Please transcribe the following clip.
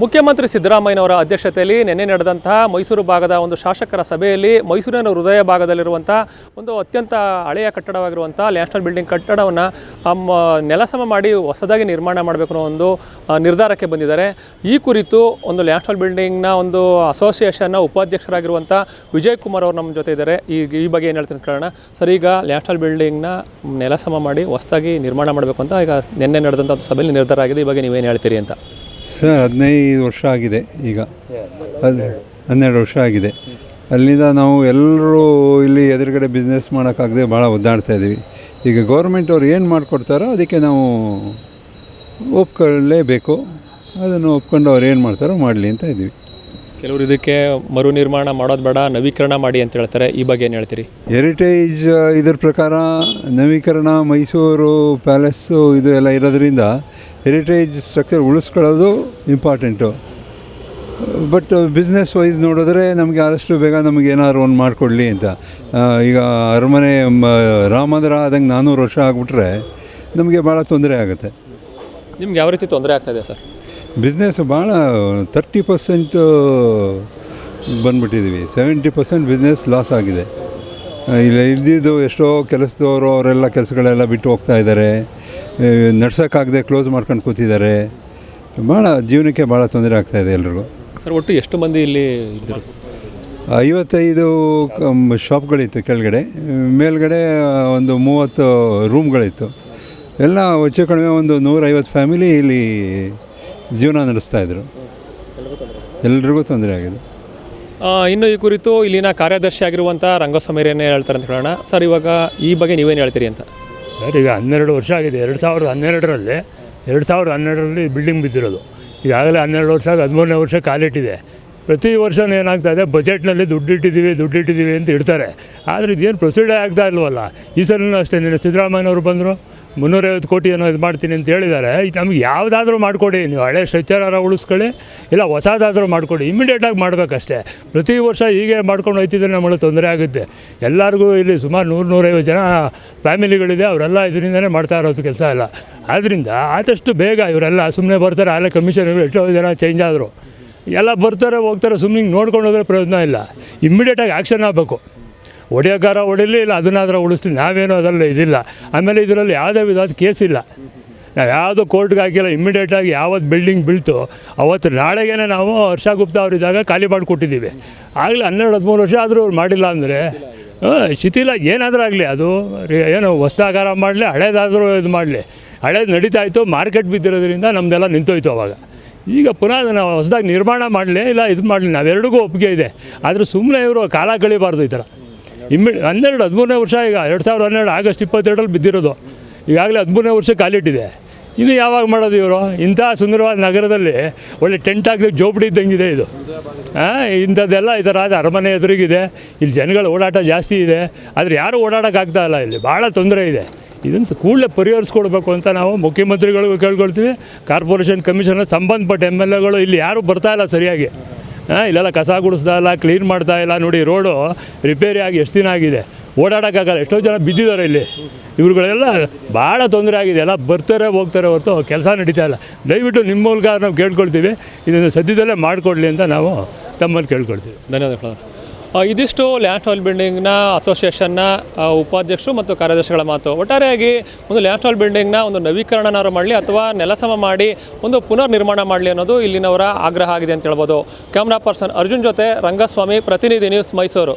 ಮುಖ್ಯಮಂತ್ರಿ ಸಿದ್ದರಾಮಯ್ಯನವರ ಅಧ್ಯಕ್ಷತೆಯಲ್ಲಿ ನಿನ್ನೆ ನಡೆದಂತಹ ಮೈಸೂರು ಭಾಗದ ಒಂದು ಶಾಸಕರ ಸಭೆಯಲ್ಲಿ ಮೈಸೂರಿನ ಹೃದಯ ಭಾಗದಲ್ಲಿರುವಂಥ ಒಂದು ಅತ್ಯಂತ ಹಳೆಯ ಕಟ್ಟಡವಾಗಿರುವಂಥ ನ್ಯಾಷನಲ್ ಬಿಲ್ಡಿಂಗ್ ಕಟ್ಟಡವನ್ನು ನೆಲಸಮ ಮಾಡಿ ಹೊಸದಾಗಿ ನಿರ್ಮಾಣ ಮಾಡಬೇಕು ಅನ್ನೋ ಒಂದು ನಿರ್ಧಾರಕ್ಕೆ ಬಂದಿದ್ದಾರೆ. ಈ ಕುರಿತು ಒಂದು ನ್ಯಾಷನಲ್ ಬಿಲ್ಡಿಂಗ್ನ ಒಂದು ಅಸೋಸಿಯೇಷನ್ನ ಉಪಾಧ್ಯಕ್ಷರಾಗಿರುವಂಥ ವಿಜಯ್ ಕುಮಾರ್ ಅವರು ನಮ್ಮ ಜೊತೆ ಇದ್ದಾರೆ. ಈ ಈ ಬಗ್ಗೆ ಏನು ಹೇಳ್ತೀನಿ ಕಾರಣ ಸರ್, ಈಗ ನ್ಯಾಷನಲ್ ಬಿಲ್ಡಿಂಗ್ನ ನೆಲಸಮ ಮಾಡಿ ಹೊಸದಾಗಿ ನಿರ್ಮಾಣ ಮಾಡಬೇಕು ಅಂತ ಈಗ ನಿನ್ನೆ ನಡೆದಂಥ ಸಭೆಯಲ್ಲಿ ನಿರ್ಧಾರ ಆಗಿದೆ. ಈ ಬಗ್ಗೆ ನೀವೇನು ಹೇಳ್ತೀರಿ ಅಂತ? ಸರ್ ಹದಿನೈದು ವರ್ಷ ಆಗಿದೆ ಈಗ. ಅದು ಹನ್ನೆರಡು ವರ್ಷ ಆಗಿದೆ. ಅಲ್ಲಿಂದ ನಾವು ಎಲ್ಲರೂ ಇಲ್ಲಿ ಎದುರುಗಡೆ ಬಿಸ್ನೆಸ್ ಮಾಡೋಕ್ಕಾಗದೆ ಭಾಳ ಒದ್ದಾಡ್ತಾ ಇದ್ದೀವಿ. ಈಗ ಗೌರ್ಮೆಂಟ್ ಅವ್ರು ಏನು ಮಾಡಿಕೊಡ್ತಾರೋ ಅದಕ್ಕೆ ನಾವು ಒಪ್ಕೊಳ್ಳೇಬೇಕು ಅದನ್ನು ಒಪ್ಕೊಂಡು ಅವ್ರು ಏನು ಮಾಡ್ತಾರೋ ಮಾಡಲಿ ಅಂತ ಇದ್ದೀವಿ. ಕೆಲವರು ಇದಕ್ಕೆ ಮರು ನಿರ್ಮಾಣ ಮಾಡೋದು ಬೇಡ ನವೀಕರಣ ಮಾಡಿ ಅಂತ ಹೇಳ್ತಾರೆ. ಈ ಬಗ್ಗೆ ಏನು ಹೇಳ್ತೀರಿ? ಹೆರಿಟೇಜ್ ಇದ್ರ ಪ್ರಕಾರ ನವೀಕರಣ ಮೈಸೂರು ಪ್ಯಾಲೇಸು ಇದು ಎಲ್ಲ ಇರೋದ್ರಿಂದ ಹೆರಿಟೇಜ್ ಸ್ಟ್ರಕ್ಚರ್ ಉಳಿಸ್ಕೊಳ್ಳೋದು ಇಂಪಾರ್ಟೆಂಟು ಬಟ್ ಬಿಸ್ನೆಸ್ ವೈಸ್ ನೋಡಿದ್ರೆ ನಮಗೆ ಆದಷ್ಟು ಬೇಗ ನಮಗೆ ಏನಾದ್ರು ಒಂದು ಮಾಡಿಕೊಡ್ಲಿ ಅಂತ. ಈಗ ಅರಮನೆ ರಾಮಂದ್ರ ರಾಮ ಮಂದಿರ ಆದಂಗೆ ನಾನ್ನೂರು ವರ್ಷ ಆಗಿಬಿಟ್ರೆ ನಮಗೆ ಭಾಳ ತೊಂದರೆ ಆಗುತ್ತೆ. ನಿಮ್ಗೆ ಯಾವ ರೀತಿ ತೊಂದರೆ ಆಗ್ತಾಯಿದೆ ಸರ್? ಬಿಸ್ನೆಸ್ ಭಾಳ ತರ್ಟಿ ಪರ್ಸೆಂಟು ಬಂದ್ಬಿಟ್ಟಿದ್ದೀವಿ ಸೆವೆಂಟಿ ಪರ್ಸೆಂಟ್ ಬಿಸ್ನೆಸ್ ಲಾಸ್ ಆಗಿದೆ. ಇಲ್ಲಿ ಇಲ್ಲ ಇದ್ದಿದ್ದು ಎಷ್ಟೋ ಕೆಲಸದವರು ಅವರೆಲ್ಲ ಕೆಲಸಗಳೆಲ್ಲ ಬಿಟ್ಟು ಹೋಗ್ತಾ ಇದ್ದಾರೆ. ನಡ್ಸೋಕ್ಕಾಗದೆ ಕ್ಲೋಸ್ ಮಾಡ್ಕೊಂಡು ಕೂತಿದ್ದಾರೆ. ಭಾಳ ಜೀವನಕ್ಕೆ ಭಾಳ ತೊಂದರೆ ಆಗ್ತಾಯಿದೆ ಎಲ್ರಿಗೂ. ಸರ್ ಒಟ್ಟು ಎಷ್ಟು ಮಂದಿ ಇಲ್ಲಿ ಇದ್ದರು? ಐವತ್ತೈದು ಶಾಪ್ಗಳಿತ್ತು ಕೆಳಗಡೆ. ಮೇಲ್ಗಡೆ ಒಂದು ಮೂವತ್ತು ರೂಮ್ಗಳಿತ್ತು ಎಲ್ಲ ಹೆಚ್ಚು ಕಡಿಮೆ ಒಂದು ನೂರೈವತ್ತು ಫ್ಯಾಮಿಲಿ ಇಲ್ಲಿ ಜೀವನ ನಡೆಸ್ತಾಯಿದ್ರು ಎಲ್ರಿಗೂ ತೊಂದರೆ ಆಗಿದೆ. ಇನ್ನು ಈ ಕುರಿತು ಇಲ್ಲಿನ ಕಾರ್ಯದರ್ಶಿ ಆಗಿರುವಂಥ ರಂಗಸ್ವಾಮಿ ಏನೇ ಹೇಳ್ತಾರೆ ಅಂತ ಹೇಳೋಣ ಸರ್ ಇವಾಗ ಈ ಬಗ್ಗೆ ನೀವೇನು ಹೇಳ್ತೀರಿ ಅಂತ? ಸರ್, ಈಗ ಹನ್ನೆರಡು ವರ್ಷ ಆಗಿದೆ. ಎರಡು ಸಾವಿರದ ಹನ್ನೆರಡರಲ್ಲಿ, ಎರಡು ಸಾವಿರದ ಹನ್ನೆರಡರಲ್ಲಿ ಬಿಲ್ಡಿಂಗ್ ಬಿದ್ದಿರೋದು. ಈಗಾಗಲೇ ಹನ್ನೆರಡು ವರ್ಷ ಆಗಿ, ಹದಿಮೂರನೇ ವರ್ಷ ಕಾಲಿಟ್ಟಿದೆ. ಪ್ರತಿ ವರ್ಷವೂ ಏನಾಗ್ತಾ ಇದೆ ಬಜೆಟ್ನಲ್ಲಿ ದುಡ್ಡು ಇಟ್ಟಿದ್ದೀವಿ ದುಡ್ಡು ಇಟ್ಟಿದ್ದೀವಿ ಅಂತ ಇಡ್ತಾರೆ. ಆದರೆ ಇದೇನು ಪ್ರೊಸೀಡೇ ಆಗ್ತಾ ಇಲ್ವಲ್ಲ? ಈ ಸಲನೂ ಅಷ್ಟೇ, ನಿನ್ನೆ ಸಿದ್ದರಾಮಯ್ಯನವರು ಬಂದರು. ಮುನ್ನೂರೈವತ್ತು ಕೋಟಿ ಏನೋ ಇದು ಮಾಡ್ತೀನಿ ಅಂತ ಹೇಳಿದ್ದಾರೆ. ನಮಗೆ ನಮ್ಗೆ ಯಾವುದಾದ್ರೂ ಮಾಡಿಕೊಡಿ. ನೀವು ಹಳೆ ಸ್ವಚ್ಛಾರ ಉಳಿಸ್ಕೊಳ್ಳಿ, ಇಲ್ಲ ಹೊಸದಾದರೂ ಮಾಡಿಕೊಡಿ. ಇಮಿಡಿಯೇಟಾಗಿ ಮಾಡಬೇಕಷ್ಟೇ. ಪ್ರತಿ ವರ್ಷ ಹೀಗೆ ಮಾಡ್ಕೊಂಡು ಹೋಯ್ತಿದ್ರೆ ನಮಗೆ ತೊಂದರೆ ಆಗುತ್ತೆ. ಎಲ್ಲರಿಗೂ ಇಲ್ಲಿ ಸುಮಾರು ನೂರು, ನೂರೈವತ್ತು ಜನ ಫ್ಯಾಮಿಲಿಗಳಿದೆ. ಅವರೆಲ್ಲ ಇದರಿಂದನೇ ಮಾಡ್ತಾ ಇರೋದು ಕೆಲಸ ಇಲ್ಲ ಆದ್ದರಿಂದ ಆದಷ್ಟು ಬೇಗ ಇವರೆಲ್ಲ ಸುಮ್ಮನೆ ಬರ್ತಾರೆ. ಅಲ್ಲೇ ಕಮಿಷನ್ಗಳು ಎಷ್ಟೋ ಜನ ಚೇಂಜ್ ಆದರು. ಎಲ್ಲ ಬರ್ತಾರೆ, ಹೋಗ್ತಾರೆ. ಸುಮ್ಮನೆ ನೋಡ್ಕೊಂಡು ಹೋದ್ರೆ ಪ್ರಯೋಜನ ಇಲ್ಲ. ಇಮ್ಮಿಡಿಯೇಟಾಗಿ ಆ್ಯಕ್ಷನ್ ಆಗಬೇಕು. ಹೊಡೆಯೋಕಾರ ಹೊಡಿಲಿ ಇಲ್ಲ, ಅದನ್ನಾದ್ರೂ ಉಳಿಸ್ಲಿ ನಾವೇನು ಅದರಲ್ಲಿ ಇದಿಲ್ಲ. ಆಮೇಲೆ ಇದರಲ್ಲಿ ಯಾವುದೇ ಕೇಸ್ ಇಲ್ಲ. ನಾವು ಯಾವುದೋ ಕೋರ್ಟ್ಗೆ ಹಾಕಿಲ್ಲ ಇಮ್ಮಿಡಿಯೇಟಾಗಿ ಯಾವತ್ತು ಬಿಲ್ಡಿಂಗ್ ಬೀಳ್ತು, ಅವತ್ತು ನಾಳೆಗೇ ನಾವು ಹರ್ಷ ಗುಪ್ತಾ ಅವರಿದ್ದಾಗ ಖಾಲಿ ಮಾಡಿಕೊಟ್ಟಿದ್ದೀವಿ. ಆಗಲೇ ಹನ್ನೆರಡು, ಹದಿಮೂರು ವರ್ಷ ಆದರೂ ಅವ್ರು ಮಾಡಿಲ್ಲ ಅಂದರೆ ಶಿಥಿಲ ಏನಾದರೂ ಆಗಲಿ ಅದು ಏನು ಹೊಸದಾಗಾರ ಮಾಡಲಿ, ಹಳೇದಾದರೂ ಇದು ಮಾಡಲಿ. ಹಳೇದು ನಡೀತಾ ಇತ್ತು ಮಾರ್ಕೆಟ್ ಬಿದ್ದಿರೋದ್ರಿಂದ ನಮ್ಮದೆಲ್ಲ ನಿಂತೋಯ್ತು ಅವಾಗ. ಈಗ ಪುನಃ ಅದನ್ನು ಹೊಸದಾಗಿ ನಿರ್ಮಾಣ ಮಾಡಲಿ ಇಲ್ಲ, ಇದು ಮಾಡಲಿ. ನಾವೆರಡಿಗೂ ಒಪ್ಪಿಗೆ ಇದೆ. ಆದರೂ ಸುಮ್ಮನೆ ಇವರು ಕಾಲ ಕಳಿಬಾರ್ದು ಈ ಥರ. ಇಮ್ಮಿ ಹನ್ನೆರಡು, ಹದಿಮೂರನೇ ವರ್ಷ ಈಗ, ಎರಡು ಸಾವಿರದ ಹನ್ನೆರಡು ಆಗಸ್ಟ್ ಇಪ್ಪತ್ತೆರಡರಲ್ಲಿ ಬಿದ್ದಿರೋದು. ಈಗಾಗಲೇ ಹದಿಮೂರನೇ ವರ್ಷ ಕಾಲಿಟ್ಟಿದೆ ಇನ್ನು ಯಾವಾಗ ಮಾಡೋದು ಇವರು? ಇಂಥ ಸುಂದರವಾದ ನಗರದಲ್ಲಿ ಒಳ್ಳೆ ಟೆಂಟ್ ಹಾಕಿದ್ರೆ ಜೋಪಡಿ ಇದ್ದಂಗಿದೆ ಇದು. ಇಂಥದ್ದೆಲ್ಲ ಈ ಥರ ಆದ ಅರಮನೆ ಎದುರಿಗಿದೆ. ಇಲ್ಲಿ ಜನಗಳ ಓಡಾಟ ಜಾಸ್ತಿ ಇದೆ. ಆದರೆ ಯಾರೂ ಓಡಾಡೋಕ್ಕಾಗ್ತಾ ಇಲ್ಲ ಇಲ್ಲಿ. ಭಾಳ ತೊಂದರೆ ಇದೆ. ಇದನ್ನು ಕೂಡಲೇ ಪರಿಹರಿಸ್ಕೊಡ್ಬೇಕು ಅಂತ ನಾವು ಮುಖ್ಯಮಂತ್ರಿಗಳಿಗೂ ಕೇಳ್ಕೊಳ್ತೀವಿ. ಕಾರ್ಪೊರೇಷನ್ ಕಮಿಷನರ್ ಸಂಬಂಧಪಟ್ಟ ಎಂ ಎಲ್ ಎಗಳು ಇಲ್ಲಿ ಯಾರೂ ಬರ್ತಾ ಇಲ್ಲ ಸರಿಯಾಗಿ. ಇಲ್ಲೆಲ್ಲ ಕಸ ಗುಡಿಸ್ತಾ ಇಲ್ಲ ಕ್ಲೀನ್ ಮಾಡ್ತಾ ಇಲ್ಲ ನೋಡಿ ರೋಡು ರಿಪೇರಿ ಆಗಿ ಎಷ್ಟು ದಿನ ಆಗಿದೆ? ಓಡಾಡೋಕ್ಕಾಗಲ್ಲ. ಎಷ್ಟೋ ಜನ ಬಿದ್ದಿದ್ದಾರೆ ಇಲ್ಲಿ. ಇವ್ರುಗಳೆಲ್ಲ ಭಾಳ ತೊಂದರೆ ಆಗಿದೆ. ಎಲ್ಲ ಬರ್ತಾರೆ, ಹೋಗ್ತಾರೆ ಹೊರತು ಕೆಲಸ ನಡೀತಾ ಇಲ್ಲ. ದಯವಿಟ್ಟು ನಿಮ್ಮ ಮೂಲಕ ನಾವು ಕೇಳ್ಕೊಳ್ತೀವಿ. ಇದನ್ನು ಸದ್ಯದಲ್ಲೇ ಮಾಡಿಕೊಡ್ಲಿ ಅಂತ ನಾವು ತಮ್ಮಲ್ಲಿ ಕೇಳ್ಕೊಳ್ತೀವಿ. ಧನ್ಯವಾದಗಳು. ಇದಿಷ್ಟು ಲ್ಯಾಂಡ್ ಆಯಿಲ್ ಬಿಲ್ಡಿಂಗ್ನ ಅಸೋಸಿಯೇಷನ್ನ ಉಪಾಧ್ಯಕ್ಷರು ಮತ್ತು ಕಾರ್ಯದರ್ಶಿಗಳ ಮಾತು. ಒಟ್ಟಾರೆಯಾಗಿ ಒಂದು ಲ್ಯಾಂಡ್ ಆಯಿಲ್ ಬಿಲ್ಡಿಂಗ್ನ ಒಂದು ನವೀಕರಣನಾರು ಮಾಡಲಿ ಅಥವಾ ನೆಲಸಮ ಮಾಡಿ ಒಂದು ಪುನರ್ ನಿರ್ಮಾಣ ಮಾಡಲಿ ಅನ್ನೋದು ಇಲ್ಲಿನವರ ಆಗ್ರಹ ಆಗಿದೆ ಅಂತ ಹೇಳ್ಬೋದು. ಕ್ಯಾಮ್ರಾ ಪರ್ಸನ್ ಅರ್ಜುನ್ ಜೊತೆ ರಂಗಸ್ವಾಮಿ, ಪ್ರತಿನಿಧಿ ನ್ಯೂಸ್ ಮೈಸೂರು.